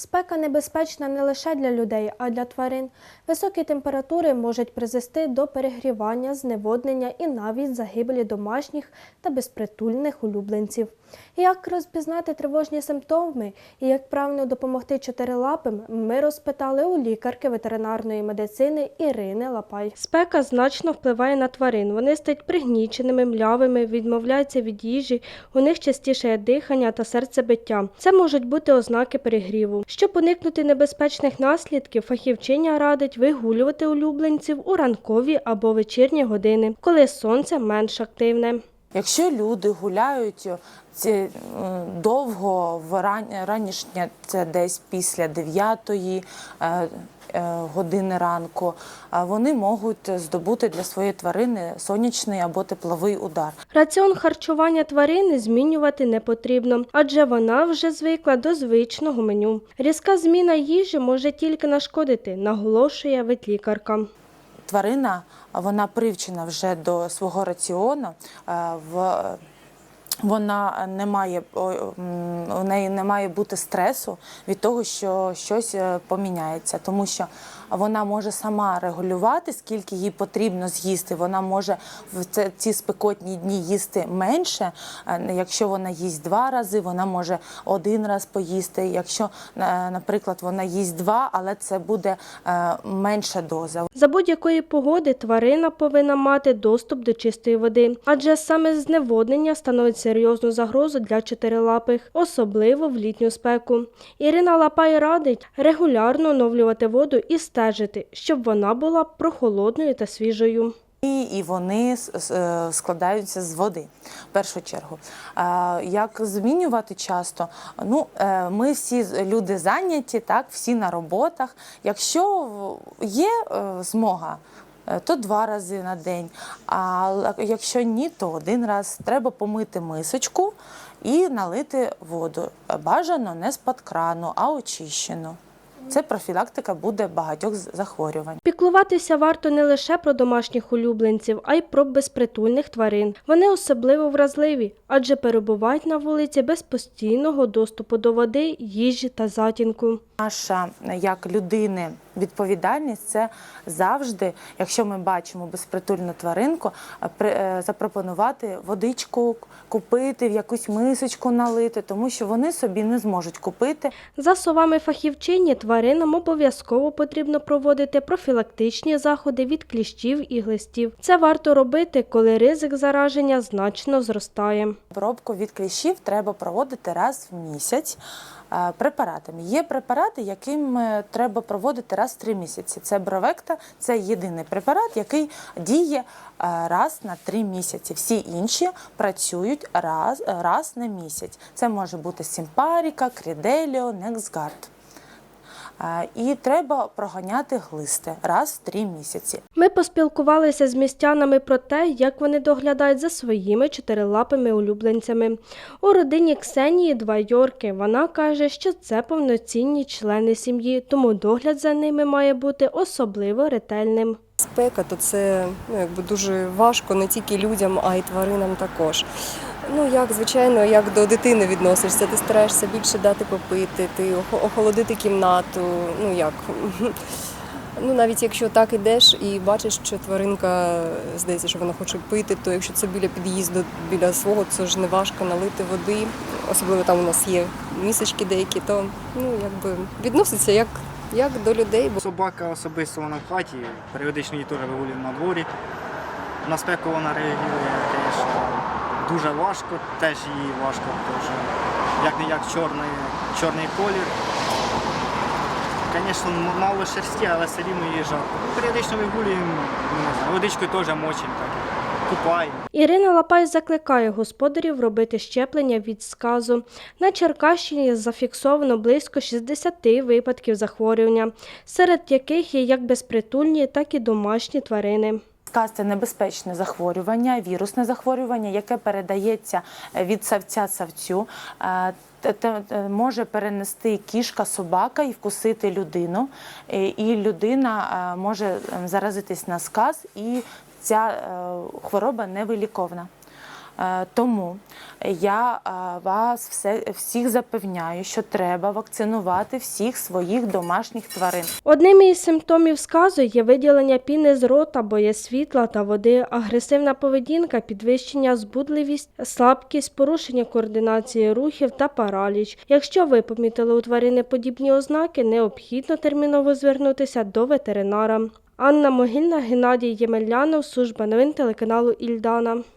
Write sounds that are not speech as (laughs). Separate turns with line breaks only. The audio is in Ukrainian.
Спека небезпечна не лише для людей, а й для тварин. Високі температури можуть призвести до перегрівання, зневоднення і навіть загибелі домашніх та безпритульних улюбленців. Як розпізнати тривожні симптоми і як правильно допомогти чотирилапим, ми розпитали у лікарки ветеринарної медицини Ірини Лапай. Спека значно впливає на тварин. Вони стають пригніченими, млявими, відмовляються від їжі, у них частіше дихання та серцебиття. Це можуть бути ознаки перегріву. Щоб уникнути небезпечних наслідків, фахівчиня радить вигулювати улюбленців у ранкові або вечірні години, коли сонце менш активне.
Якщо люди гуляють ці, довго в ран... ранішнє, це десь після 9 е, е, години ранку, е, вони можуть здобути для своєї тварини сонячний або тепловий удар.
Раціон харчування тварини змінювати не потрібно, адже вона вже звикла до звичного меню. Різка зміна їжі може тільки нашкодити, наголошує ветлікарка.
Тварина вона привчена вже до свого раціону. е, В вона не має у неї не має бути стресу від того, що щось е, поміняється, тому що вона може сама регулювати, скільки їй потрібно з'їсти. Вона може в ці спекотні дні їсти менше. Е, Якщо вона їсть два рази, вона може один раз поїсти. Якщо, е, наприклад, вона їсть два, але це буде е, менша доза.
За будь-якої погоди тварина повинна мати доступ до чистої води, адже саме зневоднення становить серйозну загрозу для чотирилапих, особливо в літню спеку. Ірина Лапай радить регулярно оновлювати воду і стежити, щоб вона була прохолодною та свіжою.
І, вони е, складаються з води в першу чергу. Як змінювати часто? Ну, е, ми всі люди зайняті, так, всі на роботах. Якщо є е, змога, то два рази на день. А якщо ні, то один раз треба помити мисочку і налити воду. Бажано не з-під крану, а очищену. Це профілактика буде багатьох захворювань.
Піклуватися варто не лише про домашніх улюбленців, а й про безпритульних тварин. Вони особливо вразливі, адже перебувають на вулиці без постійного доступу до води, їжі та затінку.
Наша як людини відповідальність це завжди, якщо ми бачимо безпритульну тваринку, е, е, запропонувати водичку, купити в якусь мисочку налити, тому що вони собі не зможуть купити.
За словами фахівчині, тваринам обов'язково потрібно проводити профілактичні заходи від кліщів і глистів. Це варто робити, коли ризик зараження значно зростає.
Обробку від кліщів треба проводити раз в місяць е, препаратами. Є препарати, яким е, треба проводити раз в три місяці. Це бровекта, це єдиний препарат, який діє е, раз на три місяці. Всі інші працюють раз, раз на місяць. Це може бути сімпаріка, кріделіо, нексгард. І треба проганяти глисти раз в три місяці.
Ми поспілкувалися з містянами про те, як вони доглядають за своїми чотирилапими улюбленцями. У родині Ксенії два Йорки. Вона каже, що це повноцінні члени сім'ї, тому догляд за ними має бути особливо ретельним.
Спека, то це ну, якби дуже важко не тільки людям, а й тваринам також. Ну, як звичайно, як до дитини відносишся, ти стараєшся більше дати попити, ти охолодити кімнату. Ну як. (laughs) Ну, навіть якщо так ідеш і бачиш, що тваринка здається, що вона хоче пити, то якщо це біля під'їзду, біля свого, це ж не важко налити води. Особливо там у нас є місочки деякі, то ну якби відноситься як, як до людей.
Собака особисто вона в хаті, періодично її теж вигулюємо на дворі. На спеку вона реагує, звісно, дуже важко, теж їй важко, тому як не як чорний, чорний колір. Звісно, мало шерсті, але все рівно її жарко. Ну, періодично вигулюємо, водичкою теж мочимо, так.
Ірина Лапай закликає господарів робити щеплення від сказу. На Черкащині зафіксовано близько 60 випадків захворювання, серед яких є як безпритульні, так і домашні тварини.
Сказ – це небезпечне захворювання, вірусне захворювання, яке передається е, від савця савцю. Е, те Може перенести кішка, собака і вкусити людину. Е, І людина е, може е, заразитись на сказ, і ця е, хвороба невиліковна. Е, Тому я е, вас все, всіх запевняю, що треба вакцинувати всіх своїх домашніх тварин.
Одним із симптомів сказу є виділення піни з рота, боє світла та води, агресивна поведінка, підвищення збудливість, слабкість, порушення координації рухів та параліч. Якщо ви помітили у тварини подібні ознаки, необхідно терміново звернутися до ветеринара. Анна Могильна, Геннадій Ємельянов, служба новин телеканалу Ільдана.